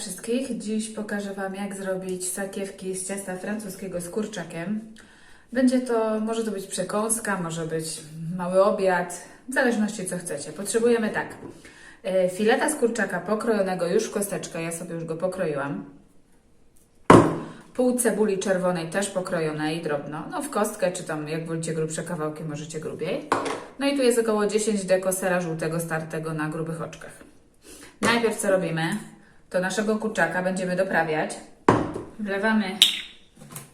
wszystkich. Dziś pokażę Wam, jak zrobić sakiewki z ciasta francuskiego z kurczakiem. Będzie to, może to być przekąska, może być mały obiad, w zależności co chcecie. Potrzebujemy tak, e, fileta z kurczaka pokrojonego już w kosteczkę, ja sobie już go pokroiłam. Pół cebuli czerwonej też pokrojonej drobno, no w kostkę, czy tam jak wolicie grubsze kawałki, możecie grubiej. No i tu jest około 10 deko sera żółtego startego na grubych oczkach. Najpierw co robimy? To naszego kurczaka będziemy doprawiać. Wlewamy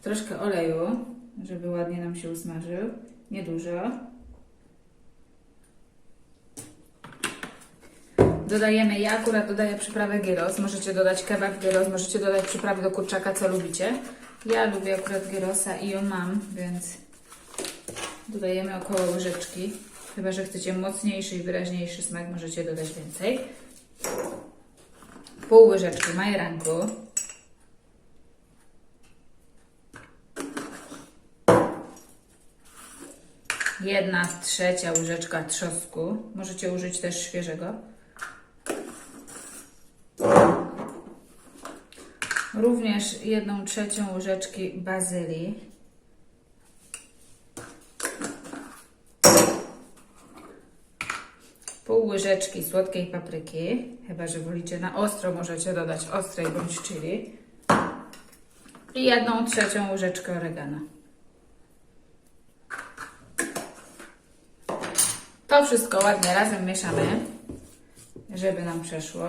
troszkę oleju, żeby ładnie nam się usmażył. Niedużo. Dodajemy, ja akurat dodaję przyprawę gyros. Możecie dodać kebab gyros, możecie dodać przyprawy do kurczaka, co lubicie. Ja lubię akurat gyrosa i ją mam, więc dodajemy około łyżeczki. Chyba, że chcecie mocniejszy i wyraźniejszy smak, możecie dodać więcej pół łyżeczki majeranku, jedna trzecia łyżeczka trzosku, możecie użyć też świeżego, również jedną trzecią łyżeczki bazylii, łyżeczki słodkiej papryki, chyba że wolicie na ostro, możecie dodać ostrej bądź chili i jedną trzecią łyżeczkę oregano. To wszystko ładnie razem mieszamy, żeby nam przeszło.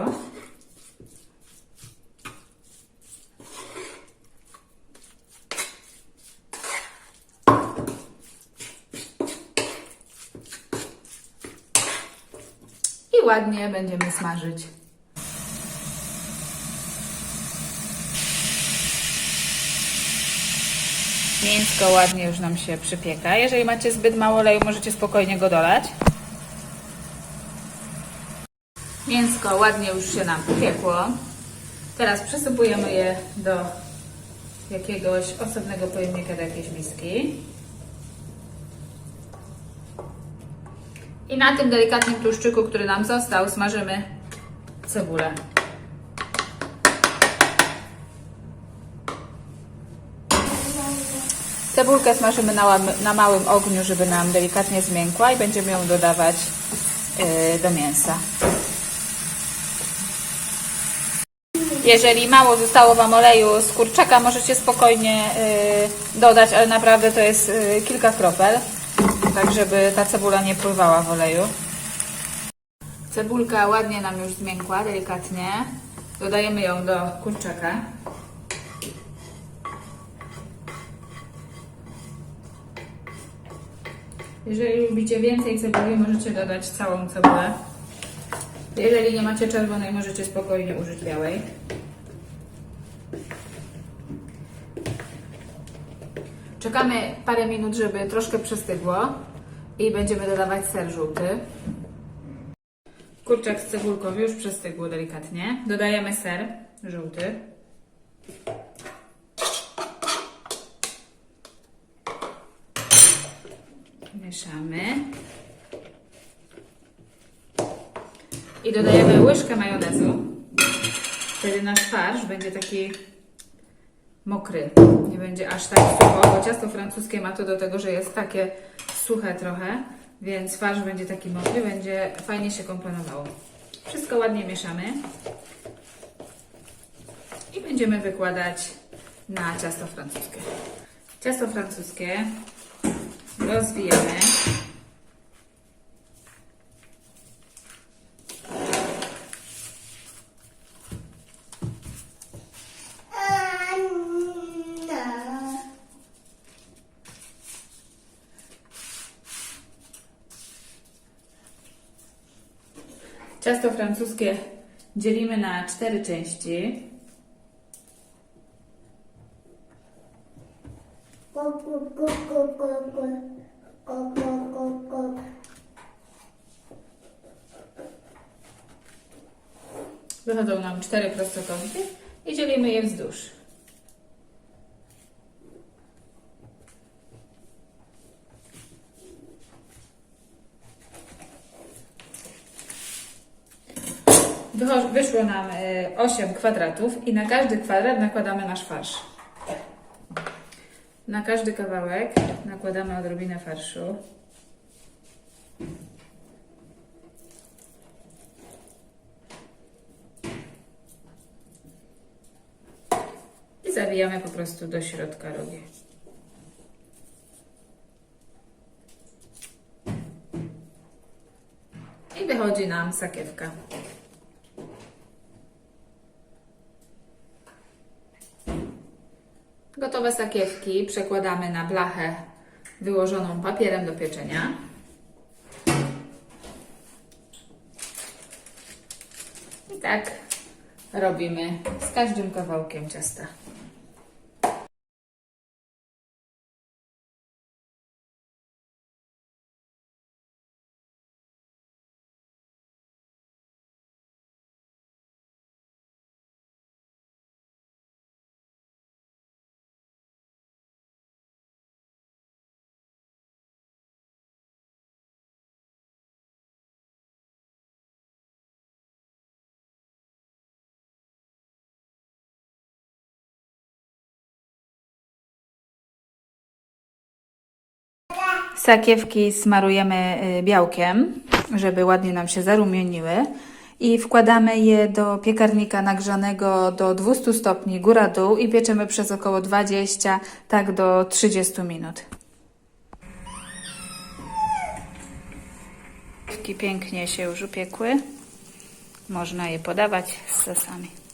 Ładnie będziemy smażyć. Mięsko ładnie już nam się przypieka. Jeżeli macie zbyt mało oleju, możecie spokojnie go dolać. Mięsko ładnie już się nam upiekło. Teraz przesypujemy je do jakiegoś osobnego pojemnika, do jakiejś miski. I na tym delikatnym tłuszczyku, który nam został, smażymy cebulę. Cebulkę smażymy na, na małym ogniu, żeby nam delikatnie zmiękła i będziemy ją dodawać yy, do mięsa. Jeżeli mało zostało Wam oleju z kurczaka, możecie spokojnie yy, dodać, ale naprawdę to jest yy, kilka kropel, tak żeby ta cebula nie pływała w oleju. Cebulka ładnie nam już zmiękła, delikatnie. Dodajemy ją do kurczaka. Jeżeli lubicie więcej cebuli, możecie dodać całą cebulę. Jeżeli nie macie czerwonej, możecie spokojnie użyć białej. Czekamy parę minut, żeby troszkę przystygło i będziemy dodawać ser żółty. Kurczak z cebulką już przystygło delikatnie. Dodajemy ser żółty. Mieszamy. I dodajemy łyżkę majonezu. Wtedy nasz farsz będzie taki mokry. Nie będzie aż tak sucho, bo ciasto francuskie ma to do tego, że jest takie suche trochę, więc farsz będzie taki mokry, będzie fajnie się komponowało. Wszystko ładnie mieszamy. I będziemy wykładać na ciasto francuskie. Ciasto francuskie rozwijamy. Ciasto francuskie dzielimy na cztery części. Wychodzą nam cztery prostokąty i dzielimy je wzdłuż. Wyszło nam y, 8 kwadratów i na każdy kwadrat nakładamy nasz farsz. Na każdy kawałek nakładamy odrobinę farszu. I zawijamy po prostu do środka rogi. I wychodzi nam sakiewka. Gotowe sakiewki przekładamy na blachę wyłożoną papierem do pieczenia. I tak robimy z każdym kawałkiem ciasta. Sakiewki smarujemy y, białkiem, żeby ładnie nam się zarumieniły i wkładamy je do piekarnika nagrzanego do 200 stopni góra-dół i pieczemy przez około 20, tak do 30 minut. Pięknie się już upiekły. Można je podawać z sosami.